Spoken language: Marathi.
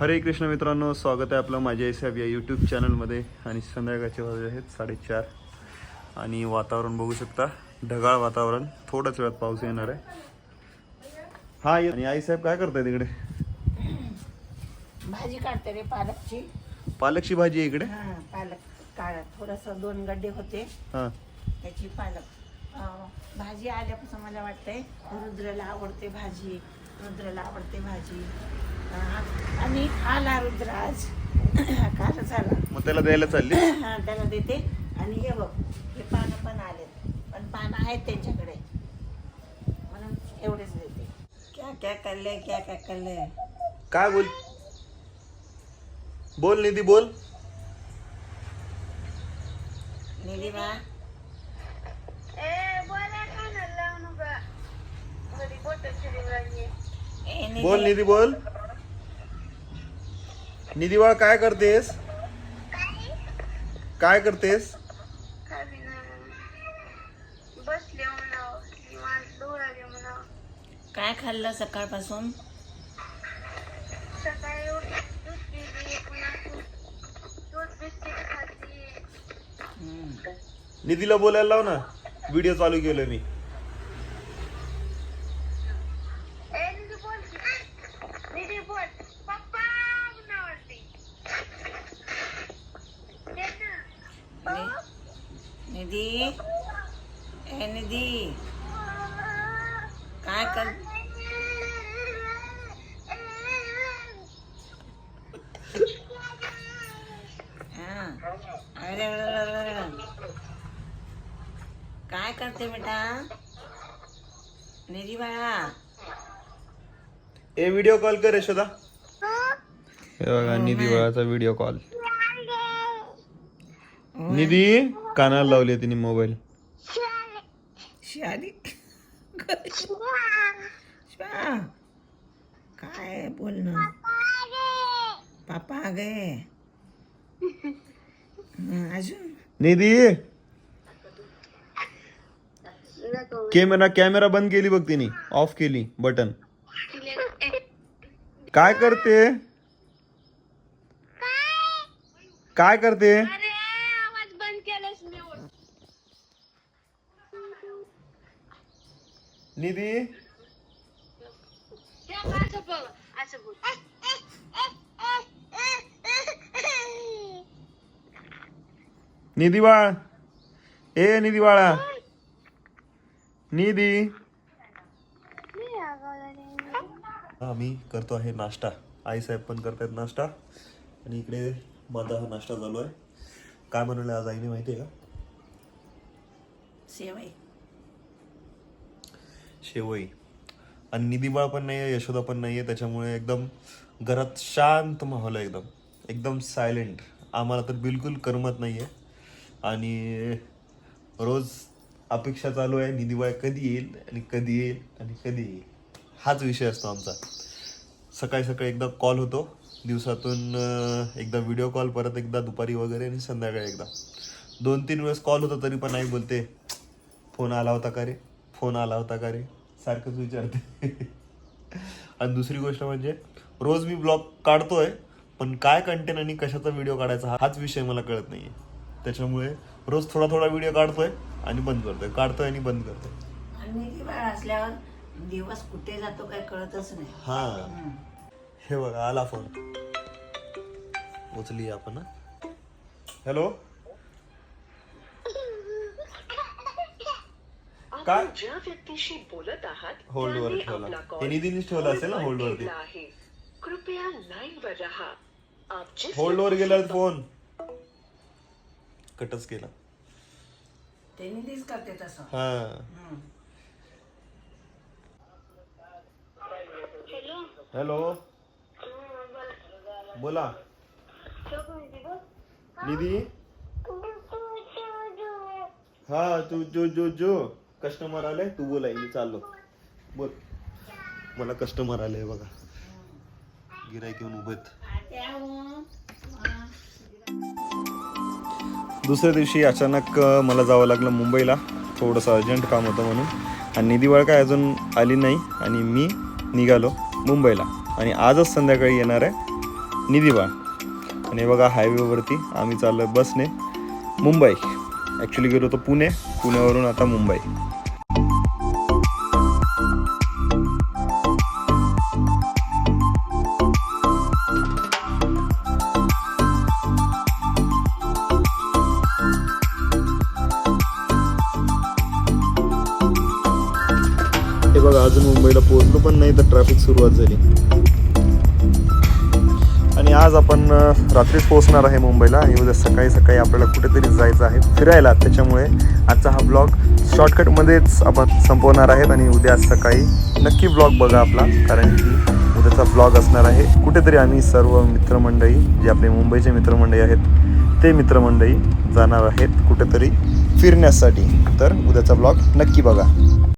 हरे कृष्ण मित्रांनो स्वागत आहे आपलं माझ्या साहेब या यूट्यूब चॅनलमध्ये आणि संध्याकाळचे वाजले आहेत साडेचार. आणि वातावरण बघू शकता ढगाळ वातावरण. थोड्याच वेळात पाऊस येणार आहे. हा आणि आईसाहेब काय करताय तिकडे भाजी काढते रे पालकची. पालकची भाजी आहे इकडे? हा पालक काढ. थोडस दोन गड्डे होते. हां. त्याची पालक. अं, भाजी आल्यापासून मला वाटतंय रुद्राला आवडते भाजी. रुद्राला आवडते भाजी. आणि आला रुद्र आज. कालच आला मग त्याला द्यायला चालली? हा त्याला देते. आणि हे बघ हे पानं पण आलेत. पण पानं आहेत त्यांच्याकडे. म्हणून एवढेच देते. क्या क्या करले क्या क्या करले. काय बोल? बोल निधी बोल. निधी बा ए, निधी. बोल निधी बोल. निधी बाळ काय करतेस? काय? करतेस? काय खाल्लं सकाळपासून. निधीला बोलायला लाव ना. व्हिडिओ चालू केलोय मी ए निधी बोल की. निधी बोल पप्पा म्हणावरती दे ना नि- निधी ए निधी काय कर हा. काय करते बेटा? निधी बाळा. ए व्हिडिओ कॉल कर यशोदा. हे बघा निधी बाळाचा व्हिडिओ कॉल निधी कानाला लावली तिने मोबाईल. शाली. काय बोलणं? पापा गे अजून? निधी. कॅमेरा कॅमेरा बंद केली बघ तिने. ऑफ केली बटन. काय करते? काय करते अरे आवाज बंद केलास मी निधी? निधी बाळ ए निधी बाळा निधी. आम्ही करतो आहे नाश्ता. आई साहेब पण करतायत नाश्ता. आणि इकडे माझा हा नाश्ता चालू आहे. काय बनवलं आज आईने माहिती आहे का? शेवई शेवई. आणि निधीबाळ पण नाही आहे यशोदा पण नाही आहे त्याच्यामुळे एकदम घरात शांत माहोल आहे एकदम. एकदम सायलेंट आम्हाला तर बिलकुल करमत नाही आहे आणि रोज अपेक्षा चालू आहे निधीबाळ कधी येईल आणि कधी येईल आणि कधी येईल. हाच विषय असतो आमचा. सकाळी सकाळी एकदा कॉल होतो. दिवसातून एकदा व्हिडिओ कॉल परत एकदा दुपारी वगैरे आणि संध्याकाळी एकदा. दोन तीन वेळेस कॉल होता तरी पण नाही बोलते फोन आला होता का रे? फोन आला होता का रे? सारखंच विचारते. आणि दुसरी गोष्ट म्हणजे रोज मी ब्लॉग काढतोय पण काय कंटेंट आणि कशाचा व्हिडिओ काढायचा हाच विषय मला कळत नाहीये. त्याच्यामुळे रोज थोडा थोडा व्हिडिओ काढतोय आणि बंद करतोय. काढतोय आणि बंद करतोय. आणि निधी बाळ असल्यावर दिवस कुठे जातो काय कळतच नाही. हा. हे बघा आला फोन उचली आपण हॅलो काय? ज्या व्यक्तीशी बोलत आहात होल्डवर त्यांनी ठेवला. आपला कॉल हे ठेवला असेल ना? होल्डवर होल्डवरती. ठेवला आहे. कृपया लाईन वर रहा. आप जिस होल्डवर गेला फोन कटच केला. ते निधीच करते तसं. हा. हम्म. हॅलो हॅलो बोला. निधी? हा तू जो जो जो कस्टमर आले तू बोलाय मी चाललो. बोल. मला कस्टमर आले बघा. गिरायक येऊन उभेत दुसऱ्या दिवशी अचानक मला जावं लागलं मुंबईला. थोडंसं अर्जंट काम होतं म्हणून. आणि निधीवाळ काय अजून आली नाही. आणि मी निघालो मुंबईला. आणि आजच संध्याकाळी येणार आहे निधीवाळ. आणि हे बघा हायवेवरती आम्ही चाललो बसने मुंबई. ॲक्च्युली गेलो होतो पुणे. पुण्यावरून आता मुंबई. बघा अजून मुंबईला पोहोचलो पण नाही तर ट्रॅफिक सुरुवात झाली. आणि आज आपण रात्री रात्रीच पोहोचणार आहे मुंबईला आणि उद्या सकाळी सकाळी आपल्याला कुठेतरी जायचं आहे फिरायला. त्याच्यामुळे आजचा हा ब्लॉग शॉर्टकटमध्येच आपण संपवणार आहेत आणि उद्या सकाळी नक्की ब्लॉग बघा आपला कारण की उद्याचा ब्लॉग असणार आहे. कुठेतरी आम्ही सर्व मित्रमंडळी जे आपले मुंबईचे मित्रमंडळी आहेत ते मित्रमंडळी जाणार आहेत कुठेतरी फिरण्यासाठी. तर उद्याचा ब्लॉग नक्की बघा.